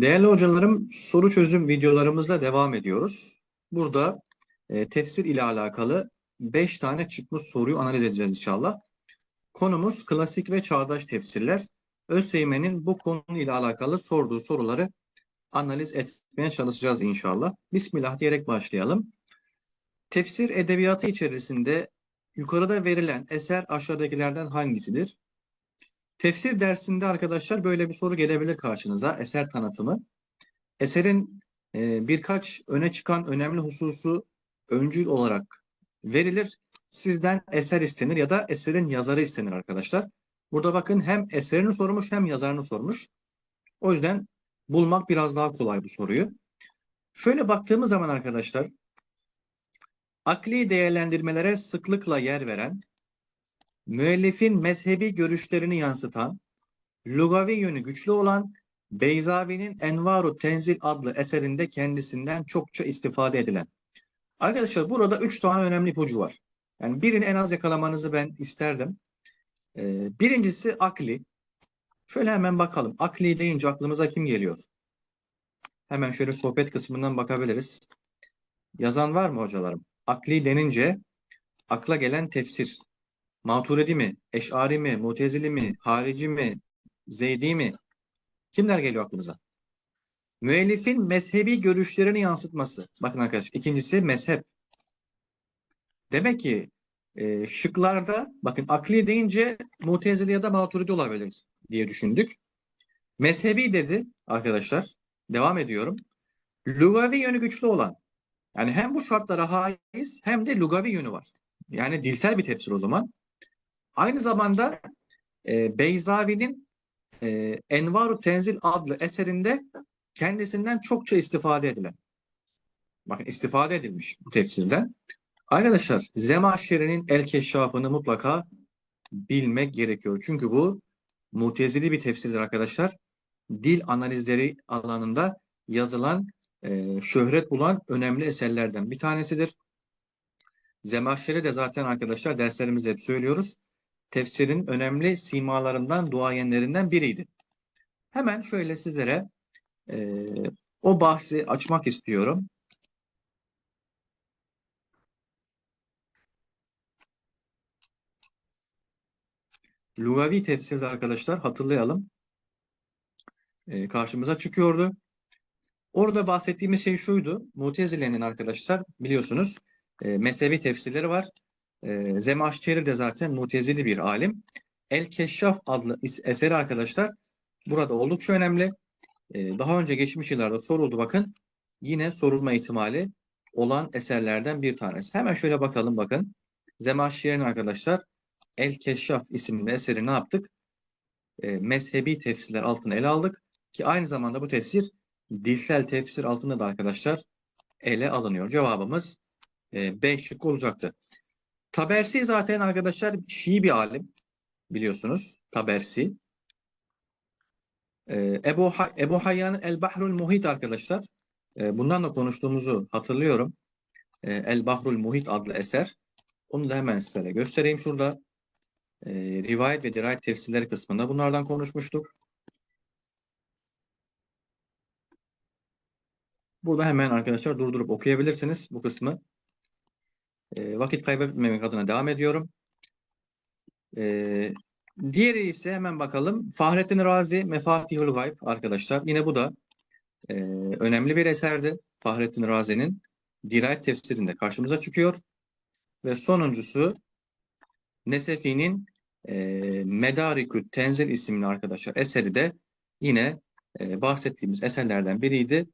Değerli hocalarım, soru çözüm videolarımızla devam ediyoruz. Burada e, tefsir ile alakalı 5 tane çıkmış soruyu analiz edeceğiz inşallah. Konumuz klasik ve çağdaş tefsirler. ÖSYM'nin bu konuyla alakalı sorduğu soruları analiz etmeye çalışacağız inşallah. Bismillah diyerek başlayalım. Tefsir edebiyatı içerisinde yukarıda verilen eser aşağıdakilerden hangisidir? Tefsir dersinde arkadaşlar böyle bir soru gelebilir karşınıza. Eser tanıtımı. Eserin e, birkaç öne çıkan önemli hususu öncül olarak verilir. Sizden eser istenir ya da eserin yazarı istenir arkadaşlar. Burada bakın hem eserini sormuş hem yazarını sormuş. O yüzden bulmak biraz daha kolay bu soruyu. Şöyle baktığımız zaman arkadaşlar akli değerlendirmelere sıklıkla yer veren müellifin mezhebi görüşlerini yansıtan, lugavi yönü güçlü olan Beyzavi'nin Envaru Tenzil adlı eserinde kendisinden çokça istifade edilen. Arkadaşlar burada üç tane önemli ipucu var. Yani birini en az yakalamanızı ben isterdim. Ee, birincisi akli. Şöyle hemen bakalım. Akli deyince aklımıza kim geliyor? Hemen şöyle sohbet kısmından bakabiliriz. Yazan var mı hocalarım? Akli denince akla gelen tefsir. Maturidi mi? Eş'ari mi? Mutezili mi? Harici mi? Zeydi mi? Kimler geliyor aklınıza? Müellifin mezhebi görüşlerini yansıtması. Bakın arkadaşlar ikincisi mezhep. Demek ki e, şıklarda bakın akli deyince Mutezili ya da Maturidi olabilir diye düşündük. Mezhebi dedi arkadaşlar. Devam ediyorum. Lugavi yönü güçlü olan. Yani hem bu şartlara haiz hem de lugavi yönü var. Yani dilsel bir tefsir o zaman. Aynı zamanda e, Beyzavi'nin e, Envaru Tenzil adlı eserinde kendisinden çokça istifade edilen. Bakın istifade edilmiş bu tefsirden. Arkadaşlar Zemahşeri'nin El Keşşafını mutlaka bilmek gerekiyor. Çünkü bu mutezili bir tefsirdir arkadaşlar. Dil analizleri alanında yazılan, e, şöhret bulan önemli eserlerden bir tanesidir. Zemahşeri de zaten arkadaşlar derslerimizde hep söylüyoruz tefsirin önemli simalarından, duayenlerinden biriydi. Hemen şöyle sizlere e, o bahsi açmak istiyorum. Lugavi tefsirde arkadaşlar hatırlayalım. E, karşımıza çıkıyordu. Orada bahsettiğimiz şey şuydu. Mutezile'nin arkadaşlar biliyorsunuz e, mezhebi tefsirleri var. E, Zemahşeri de zaten mutezili bir alim. El Keşşaf adlı eseri arkadaşlar burada oldukça önemli. E, daha önce geçmiş yıllarda soruldu bakın. Yine sorulma ihtimali olan eserlerden bir tanesi. Hemen şöyle bakalım bakın. Zemahşeri'nin arkadaşlar El Keşşaf isimli eseri ne yaptık? E, mezhebi tefsirler altına ele aldık. Ki aynı zamanda bu tefsir dilsel tefsir altında da arkadaşlar ele alınıyor. Cevabımız e, B şıkkı olacaktı. Tabersi zaten arkadaşlar Şii bir alim biliyorsunuz. Tabersi. Ee, Ebu, ha Ebu Hayyan El Bahrul Muhit arkadaşlar. Ee, bundan da konuştuğumuzu hatırlıyorum. Ee, El Bahrul Muhit adlı eser. Onu da hemen size göstereyim şurada. Ee, rivayet ve dirayet tefsirleri kısmında bunlardan konuşmuştuk. Burada hemen arkadaşlar durdurup okuyabilirsiniz bu kısmı. E, vakit kaybetmemek adına devam ediyorum. E, diğeri ise hemen bakalım. Fahrettin Razi Mefatihul Gayb arkadaşlar. Yine bu da e, önemli bir eserdi. Fahrettin Razi'nin dirayet tefsirinde karşımıza çıkıyor. Ve sonuncusu Nesefi'nin e, Medarikü Tenzil isimli arkadaşlar eseri de yine e, bahsettiğimiz eserlerden biriydi.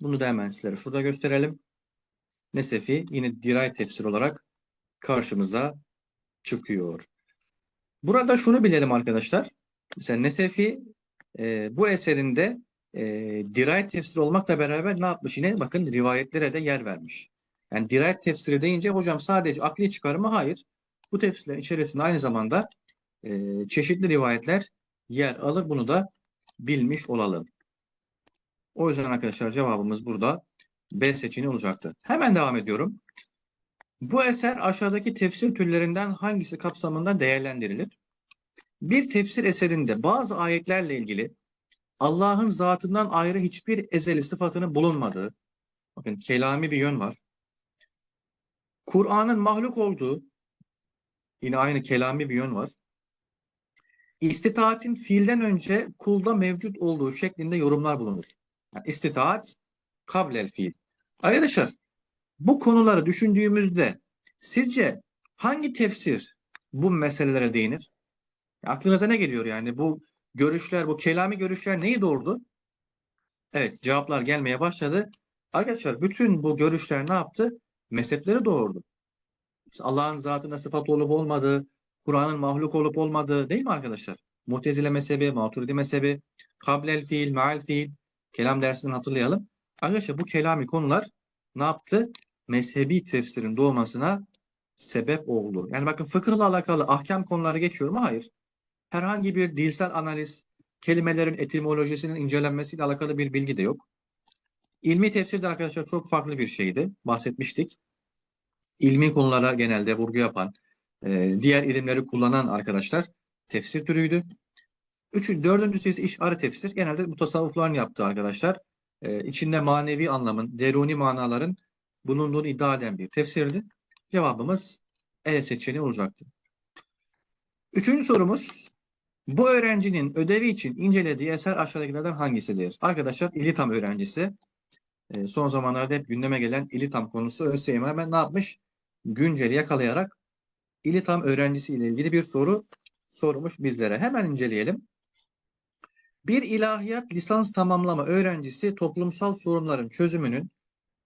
Bunu da hemen sizlere şurada gösterelim. Nesefi yine dirayet tefsir olarak karşımıza çıkıyor. Burada şunu bilelim arkadaşlar. Mesela Nesefi e, bu eserinde e, dirayet tefsiri olmakla beraber ne yapmış yine? Bakın rivayetlere de yer vermiş. Yani dirayet tefsiri deyince hocam sadece akli çıkarımı hayır. Bu tefsirlerin içerisinde aynı zamanda e, çeşitli rivayetler yer alır. Bunu da bilmiş olalım. O yüzden arkadaşlar cevabımız burada B seçeneği olacaktı. Hemen devam ediyorum. Bu eser aşağıdaki tefsir türlerinden hangisi kapsamında değerlendirilir? Bir tefsir eserinde bazı ayetlerle ilgili Allah'ın zatından ayrı hiçbir ezeli sıfatının bulunmadığı, bakın kelami bir yön var. Kur'an'ın mahluk olduğu, yine aynı kelami bir yön var. İstitaatin fiilden önce kulda mevcut olduğu şeklinde yorumlar bulunur. Yani istitaat kablel fiil. Arkadaşlar bu konuları düşündüğümüzde sizce hangi tefsir bu meselelere değinir? Aklınıza ne geliyor yani bu görüşler, bu kelami görüşler neyi doğurdu? Evet, cevaplar gelmeye başladı. Arkadaşlar bütün bu görüşler ne yaptı? Mezhepleri doğurdu. Allah'ın zatına sıfat olup olmadığı, Kur'an'ın mahluk olup olmadığı değil mi arkadaşlar? Mutezile mezhebi, Maturidi mezhebi, kablel fiil, meal fiil, kelam dersinden hatırlayalım. Arkadaşlar bu kelami konular ne yaptı? Mezhebi tefsirin doğmasına sebep oldu. Yani bakın fıkıhla alakalı ahkam konuları geçiyor mu? Hayır. Herhangi bir dilsel analiz, kelimelerin etimolojisinin incelenmesiyle alakalı bir bilgi de yok. İlmi tefsir de arkadaşlar çok farklı bir şeydi. Bahsetmiştik. İlmi konulara genelde vurgu yapan, e, diğer ilimleri kullanan arkadaşlar tefsir türüydü. Üçüncü, dördüncüsü ise işare tefsir. Genelde mutasavvıfların yaptığı arkadaşlar. E, içinde manevi anlamın, deruni manaların bulunduğunu iddia eden bir tefsirdi. Cevabımız E seçeneği olacaktı. Üçüncü sorumuz. Bu öğrencinin ödevi için incelediği eser aşağıdakilerden hangisidir? Arkadaşlar İlitam öğrencisi. E, son zamanlarda hep gündeme gelen İlitam konusu ÖSYM hemen ne yapmış? Günceli yakalayarak İlitam öğrencisi ile ilgili bir soru sormuş bizlere. Hemen inceleyelim. Bir ilahiyat lisans tamamlama öğrencisi toplumsal sorunların çözümünün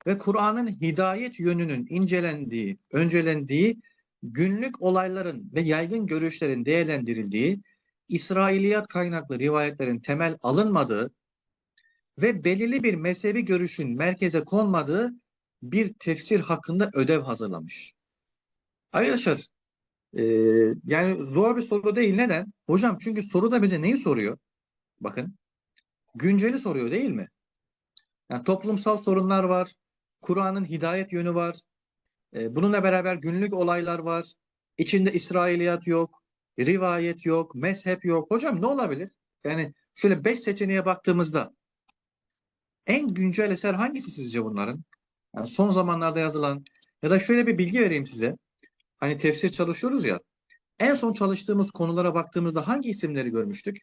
ve Kur'an'ın hidayet yönünün incelendiği, öncelendiği, günlük olayların ve yaygın görüşlerin değerlendirildiği, İsrailiyat kaynaklı rivayetlerin temel alınmadığı ve belirli bir mezhebi görüşün merkeze konmadığı bir tefsir hakkında ödev hazırlamış. Arkadaşlar e, yani zor bir soru değil. Neden? Hocam çünkü soruda bize neyi soruyor? Bakın günceli soruyor değil mi? Yani toplumsal sorunlar var. Kur'an'ın hidayet yönü var. E, bununla beraber günlük olaylar var. İçinde İsrailiyat yok. Rivayet yok. Mezhep yok. Hocam ne olabilir? Yani şöyle beş seçeneğe baktığımızda en güncel eser hangisi sizce bunların? Yani son zamanlarda yazılan ya da şöyle bir bilgi vereyim size. Hani tefsir çalışıyoruz ya. En son çalıştığımız konulara baktığımızda hangi isimleri görmüştük?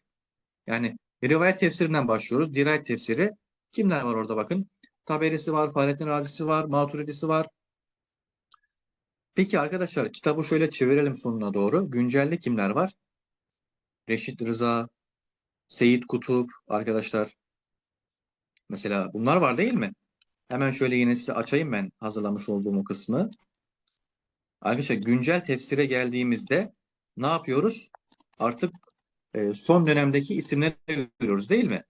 Yani rivayet tefsirinden başlıyoruz. Dirayet tefsiri. Kimler var orada bakın. Taberisi var, Fahrettin Razisi var, Maturidisi var. Peki arkadaşlar kitabı şöyle çevirelim sonuna doğru. Güncelde kimler var? Reşit Rıza, Seyit Kutup arkadaşlar. Mesela bunlar var değil mi? Hemen şöyle yine size açayım ben hazırlamış olduğum kısmı. Arkadaşlar güncel tefsire geldiğimizde ne yapıyoruz? Artık e, son dönemdeki isimleri görüyoruz değil mi?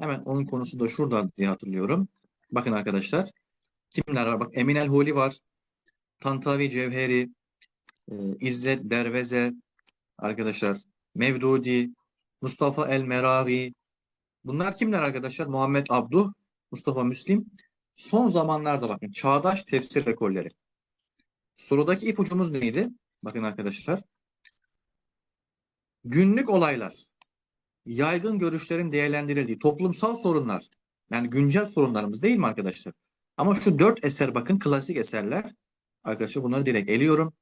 Hemen onun konusu da şurada diye hatırlıyorum. Bakın arkadaşlar. Kimler var? Bak Emin El Huli var. Tantavi Cevheri, e, İzzet Derveze arkadaşlar. Mevdudi, Mustafa El Meravi. Bunlar kimler arkadaşlar? Muhammed Abduh, Mustafa Müslim. Son zamanlarda bakın çağdaş tefsir ekolleri. Sorudaki ipucumuz neydi? Bakın arkadaşlar. Günlük olaylar, yaygın görüşlerin değerlendirildiği toplumsal sorunlar, yani güncel sorunlarımız değil mi arkadaşlar? Ama şu dört eser bakın klasik eserler. Arkadaşlar bunları direkt eliyorum.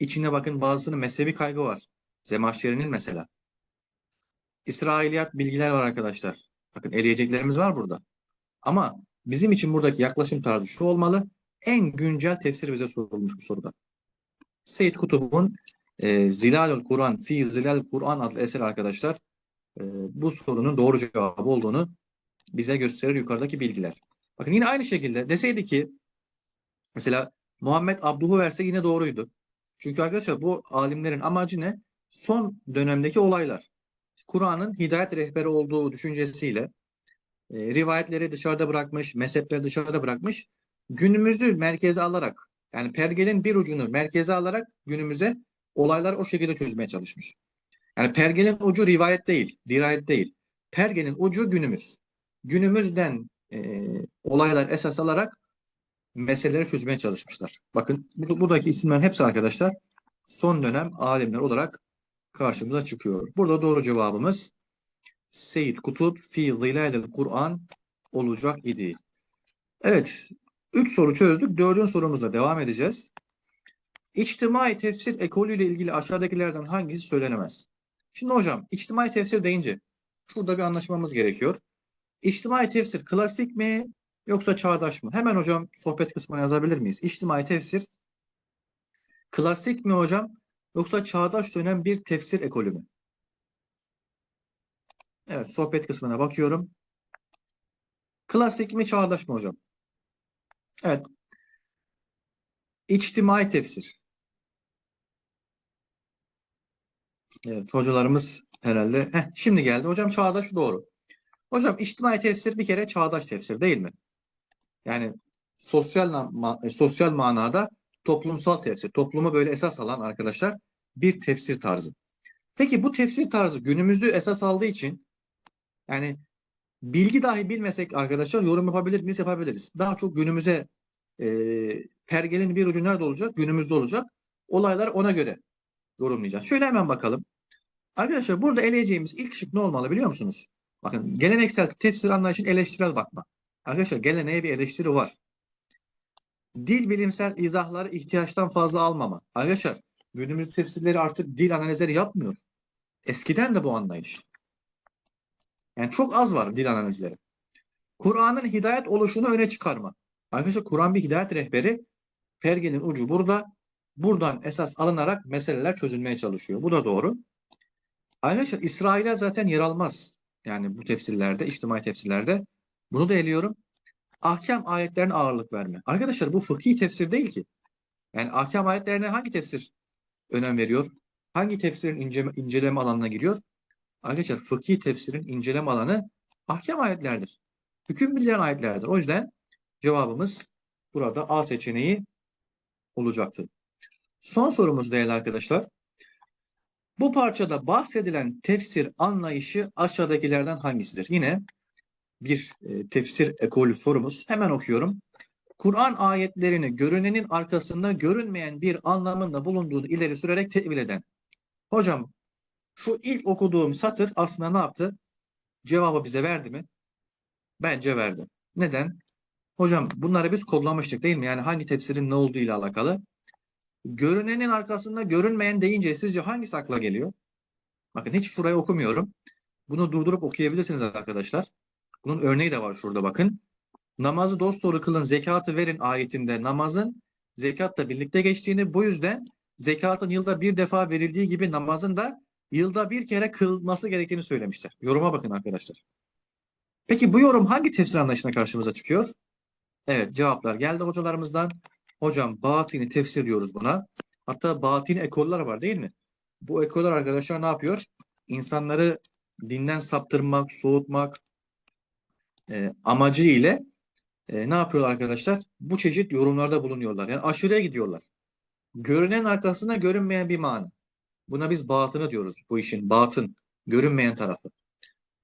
İçine bakın bazısının mezhebi kaygı var. Zemahşeri'nin mesela. İsrailiyat bilgiler var arkadaşlar. Bakın eleyeceklerimiz var burada. Ama bizim için buradaki yaklaşım tarzı şu olmalı. En güncel tefsir bize sorulmuş bu soruda. Seyyid Kutub'un e, Zilalül Kur'an fi Zilal Kur'an adlı eser arkadaşlar e, bu sorunun doğru cevabı olduğunu bize gösterir yukarıdaki bilgiler. Bakın yine aynı şekilde deseydi ki mesela Muhammed Abduh'u verse yine doğruydu. Çünkü arkadaşlar bu alimlerin amacı ne? Son dönemdeki olaylar. Kur'an'ın hidayet rehberi olduğu düşüncesiyle e, rivayetleri dışarıda bırakmış, mezhepleri dışarıda bırakmış. Günümüzü merkeze alarak yani pergelin bir ucunu merkeze alarak günümüze olaylar o şekilde çözmeye çalışmış. Yani pergelin ucu rivayet değil, dirayet değil. Pergelin ucu günümüz. Günümüzden e, olaylar esas alarak meseleleri çözmeye çalışmışlar. Bakın bu, buradaki isimlerin hepsi arkadaşlar son dönem alimler olarak karşımıza çıkıyor. Burada doğru cevabımız Seyyid Kutup fi zilalil Kur'an olacak idi. Evet. Üç soru çözdük. Dördüncü sorumuza devam edeceğiz. İçtimai tefsir ekolüyle ilgili aşağıdakilerden hangisi söylenemez? Şimdi hocam içtimai tefsir deyince şurada bir anlaşmamız gerekiyor. İçtimai tefsir klasik mi yoksa çağdaş mı? Hemen hocam sohbet kısmına yazabilir miyiz? İçtimai tefsir klasik mi hocam yoksa çağdaş dönem bir tefsir ekolü mü? Evet sohbet kısmına bakıyorum. Klasik mi çağdaş mı hocam? Evet. İçtimai tefsir. Evet hocalarımız herhalde. Heh, şimdi geldi. Hocam çağdaş doğru. Hocam içtimai tefsir bir kere çağdaş tefsir değil mi? Yani sosyal e, sosyal manada toplumsal tefsir. Toplumu böyle esas alan arkadaşlar bir tefsir tarzı. Peki bu tefsir tarzı günümüzü esas aldığı için yani bilgi dahi bilmesek arkadaşlar yorum yapabilir miyiz? Yapabiliriz. Daha çok günümüze e, pergelin bir ucu nerede olacak? Günümüzde olacak. Olaylar ona göre yorumlayacağız. Şöyle hemen bakalım. Arkadaşlar burada eleyeceğimiz ilk şık ne olmalı biliyor musunuz? Bakın geleneksel tefsir anlayışın eleştirel bakma. Arkadaşlar geleneğe bir eleştiri var. Dil bilimsel izahları ihtiyaçtan fazla almama. Arkadaşlar günümüz tefsirleri artık dil analizleri yapmıyor. Eskiden de bu anlayış. Yani çok az var dil analizleri. Kur'an'ın hidayet oluşunu öne çıkarma. Arkadaşlar Kur'an bir hidayet rehberi. Pergenin ucu burada. Buradan esas alınarak meseleler çözülmeye çalışıyor. Bu da doğru. Arkadaşlar İsrail'e zaten yer almaz. Yani bu tefsirlerde, içtimai tefsirlerde. Bunu da eliyorum. Ahkam ayetlerine ağırlık verme. Arkadaşlar bu fıkhi tefsir değil ki. Yani ahkam ayetlerine hangi tefsir önem veriyor? Hangi tefsirin ince, inceleme alanına giriyor? Arkadaşlar fıkhi tefsirin inceleme alanı ahkam ayetlerdir. Hüküm bildiren ayetlerdir. O yüzden cevabımız burada A seçeneği olacaktır. Son sorumuz değerli arkadaşlar. Bu parçada bahsedilen tefsir anlayışı aşağıdakilerden hangisidir? Yine bir e, tefsir ekolü sorumuz. Hemen okuyorum. Kur'an ayetlerini görünenin arkasında görünmeyen bir anlamında bulunduğunu ileri sürerek tevil eden. Hocam şu ilk okuduğum satır aslında ne yaptı? Cevabı bize verdi mi? Bence verdi. Neden? Hocam bunları biz kodlamıştık değil mi? Yani hangi tefsirin ne olduğu ile alakalı. Görünenin arkasında görünmeyen deyince sizce hangisi akla geliyor? Bakın hiç şurayı okumuyorum. Bunu durdurup okuyabilirsiniz arkadaşlar. Bunun örneği de var şurada bakın. Namazı dosdoğru kılın, zekatı verin ayetinde namazın zekatla birlikte geçtiğini, bu yüzden zekatın yılda bir defa verildiği gibi namazın da yılda bir kere kılması gerektiğini söylemişler. Yoruma bakın arkadaşlar. Peki bu yorum hangi tefsir anlayışına karşımıza çıkıyor? Evet cevaplar geldi hocalarımızdan. Hocam batini tefsir diyoruz buna. Hatta batini ekoller var değil mi? Bu ekoller arkadaşlar ne yapıyor? İnsanları dinden saptırmak, soğutmak e, amacı ile e, ne yapıyorlar arkadaşlar? Bu çeşit yorumlarda bulunuyorlar. Yani aşırıya gidiyorlar. Görünen arkasında görünmeyen bir mana. Buna biz batını diyoruz. Bu işin batın, görünmeyen tarafı.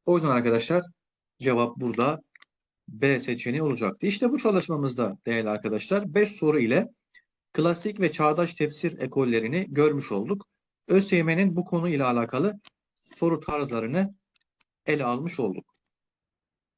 O yüzden arkadaşlar cevap burada B seçeneği olacaktı. İşte bu çalışmamızda değerli arkadaşlar 5 soru ile klasik ve çağdaş tefsir ekollerini görmüş olduk. ÖSYM'nin bu konu ile alakalı soru tarzlarını ele almış olduk.